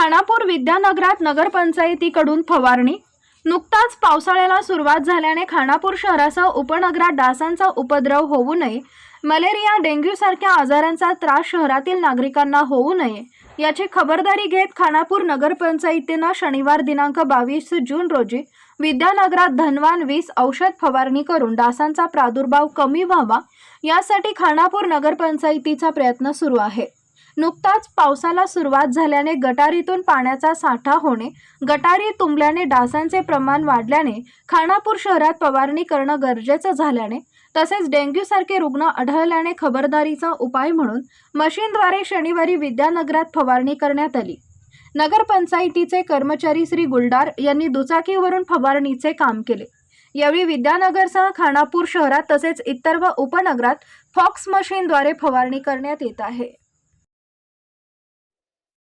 खानापूर विद्यानगरात नगरपंचायतीकडून फवारणी. नुकताच पावसाळ्याला सुरुवात झाल्याने खानापूर शहरासह उपनगरात डासांचा उपद्रव होऊ नये. मलेरिया डेंग्यू सारख्या आजारांचा त्रास शहरातील नागरिकांना होऊ नये याची खबरदारी घेत खानापूर नगरपंचायतीनं शनिवार दिनांक बावीस जून रोजी विद्यानगरात धनवान वीस औषध फवारणी करून डासांचा प्रादुर्भाव कमी व्हावा यासाठी खानापूर नगरपंचायतीचा प्रयत्न सुरू आहे. नुकताच पावसाला सुरुवात झाल्याने गटारीतून पाण्याचा साठा होणे गटारी तुंबल्याने डासांचे प्रमाण वाढल्याने खानापूर शहरात फवारणी करणं गरजेचं झाल्याने तसेच डेंग्यूसारखे रुग्ण आढळल्याने खबरदारीचा उपाय म्हणून मशीनद्वारे शनिवारी विद्यानगरात फवारणी करण्यात आली. नगरपंचायतीचे कर्मचारी श्री गुलडार यांनी दुचाकीवरून फवारणीचे काम केले. यावेळी विद्यानगरसह खानापूर शहरात तसेच इतर व उपनगरात फॉक्स मशीनद्वारे फवारणी करण्यात येत आहे.